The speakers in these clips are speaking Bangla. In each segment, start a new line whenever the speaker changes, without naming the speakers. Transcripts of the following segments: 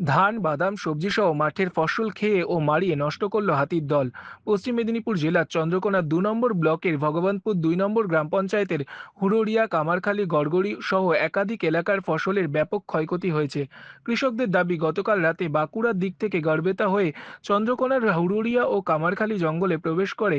ধান, বাদাম সবজি সহ মাঠের ফসল খেয়ে ও মারিয়ে নষ্ট করল হাতির দল। পশ্চিম মেদিনীপুর জেলার চন্দ্রকোনা দু নম্বর ব্লকের ভগবানপুর দুই নম্বর গ্রাম পঞ্চায়েতের হুড়োরিয়া কামারখালী, গড়গড়ি সহ একাধিক এলাকার ফসলের ব্যাপক ক্ষয়ক্ষতি হয়েছে। কৃষকদের দাবি, গতকাল রাতে বাঁকুড়ার দিক থেকে গড়বেতা হয়ে চন্দ্রকোনার হুড়ুরিয়া ও কামারখালী জঙ্গলে প্রবেশ করে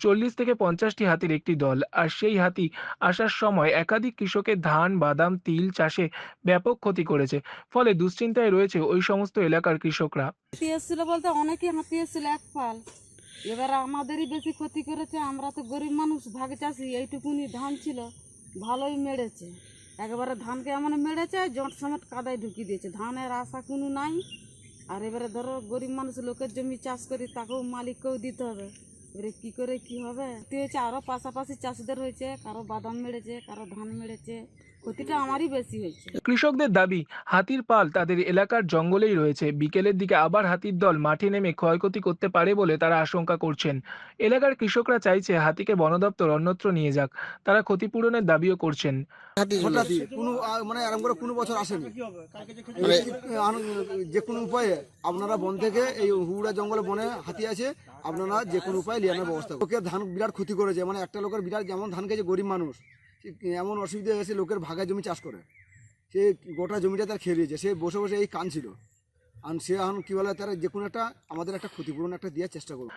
চল্লিশ থেকে পঞ্চাশটি হাতির একটি দল। আর সেই হাতি আসার সময় একাধিক কৃষকের ধান, বাদাম, তিল চাষে ব্যাপক ক্ষতি করেছে। ফলে দুশ্চিন্তায় রয়েছে ওই সমস্ত এলাকার কৃষকরা।
হাতি এসেছিল বলতে অনেকেই হাতি এসেছিল এক পাল। এবার আমাদেরই বেশি ক্ষতি করেছে, আমরা তো গরিব মানুষ, ভাগে চাষি, এইটুকুনি ধান ছিল, ভালোই মেরেছে একবারে ধানকে এমন মেরেছে জট সমেত কাদায় ঢুকিয়ে দিয়েছে। ধানের আশা কোনো নাই, আর এবারে ধরো গরিব মানুষ, লোকের জমি চাষ করি, তাকেও মালিককেও দিতে হবে। এবারে কি করে কি হবে? ক্ষতি হয়েছে আরও পাশাপাশি চাষিদের হয়েছে কারও বাদাম মেরেছে কারও ধান মেরেছে ক্ষতিটা আমারই বেশি হয়েছে।
কৃষকদের দাবি হাতির পাল তাদের এলাকার জঙ্গলেই রয়েছে। বিকেলের দিকে আবার হাতির দল মাঠে নেমে ক্ষয়ক্ষতি করতে পারে বলে তারা আশঙ্কা করছেন। এলাকার কৃষকরা চাইছে হাতিকে বন দপ্তর অন্যত্র নিয়ে যাক। তারা ক্ষতিপূরণের দাবিও করছেন।
হঠাৎ কোনো মানে এরকম করে কোনো বছর আসেনি। মানে যে কোনো উপায়ে আপনারা বন থেকে এই হুড়া জঙ্গলে বনে হাতি আছে আপনারা যে কোনো উপায় লিয়ানোর ব্যবস্থা। লোকের ধান বিরাট ক্ষতি করেছে। মানে একটা লোকের বিরাট যেমন ধান খেয়েছে, গরিব মানুষ এমন অসুবিধা হয়েছে, লোকের ভাগা জমি চাষ করে। সে গোটা জমিটা তার খেয়ে দিয়েছে। সে বসে বসে এই কোনো একটা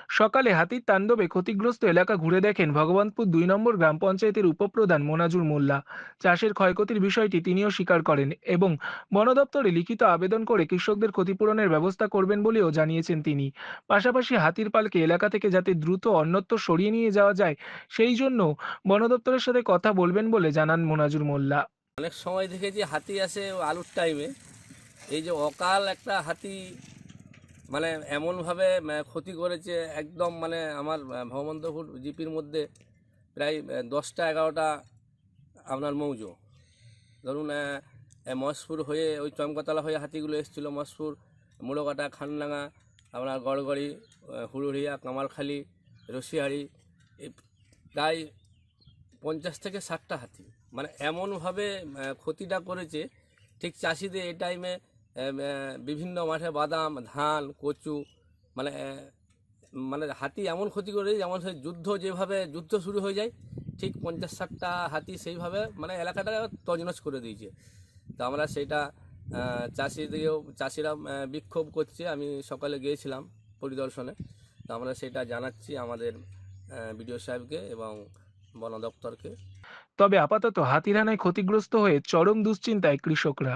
সকালে হাতির তাণ্ডবে ক্ষতিগ্রস্ত এলাকা ঘুরে দেখেন ভগবানপুর দুই নম্বর গ্রাম পঞ্চায়েতের উপপ্রধান মোনাজুর মোল্লা। চাষের ক্ষয়ক্ষতির বিষয়টি তিনিও স্বীকার করেন এবং বন দপ্তরে লিখিত আবেদন করে কৃষকদের ক্ষতিপূরণের ব্যবস্থা করবেন বলেও জানিয়েছেন তিনি। পাশাপাশি হাতির পালকে এলাকা থেকে যাতে দ্রুত অন্যত্র সরিয়ে নিয়ে যাওয়া যায় সেই জন্য বন দপ্তরের সাথে কথা বলবেন বলে জানান মোনাজুর মোল্লা।
অনেক সময় দেখেছি হাতি আসে আলুর টাইমে এই যে অকাল একটা হাতি মানে এমনভাবে ক্ষতি করেছে একদম মানে আমার আহ, ভগবন্তপুর জিপির মধ্যে প্রায় দশটা এগারোটা আপনার মৌজো। ধরুন আহ, হয়ে ওই চমকাতলা হয়ে হাতিগুলো এসেছিল মহেশপুর মুড়োকাটা খানডাঙ্গা আপনার গড়গড়ি হুড়ুড়িয়া কামারখালি রসিয়ারি এই প্রায় পঞ্চাশ থেকে ষাটটা হাতি। মানে এমনভাবে ক্ষতিটা করেছে ঠিক চাষিদের এই টাইমে বিভিন্ন মাঠে বাদাম, ধান, কচু মানে মানে হাতি এমন ক্ষতি করে যেমন সেই যুদ্ধ যেভাবে, যুদ্ধ শুরু হয়ে যায়, ঠিক পঞ্চাশ ষাটটা হাতি সেইভাবে মানে এলাকাটা তজনজ করে দিয়েছে। তো আমরা সেইটা চাষিদেরও চাষিরা বিক্ষোভ করছে। আমি সকালে গিয়েছিলাম পরিদর্শনে। তো আমরা সেটা জানাচ্ছি আমাদের বিডিও সাহেবকে এবং বন দপ্তরকে।
তবে আপাতত হাতির হানায় ক্ষতিগ্রস্ত হয়ে চরম দুশ্চিন্তায় কৃষকরা।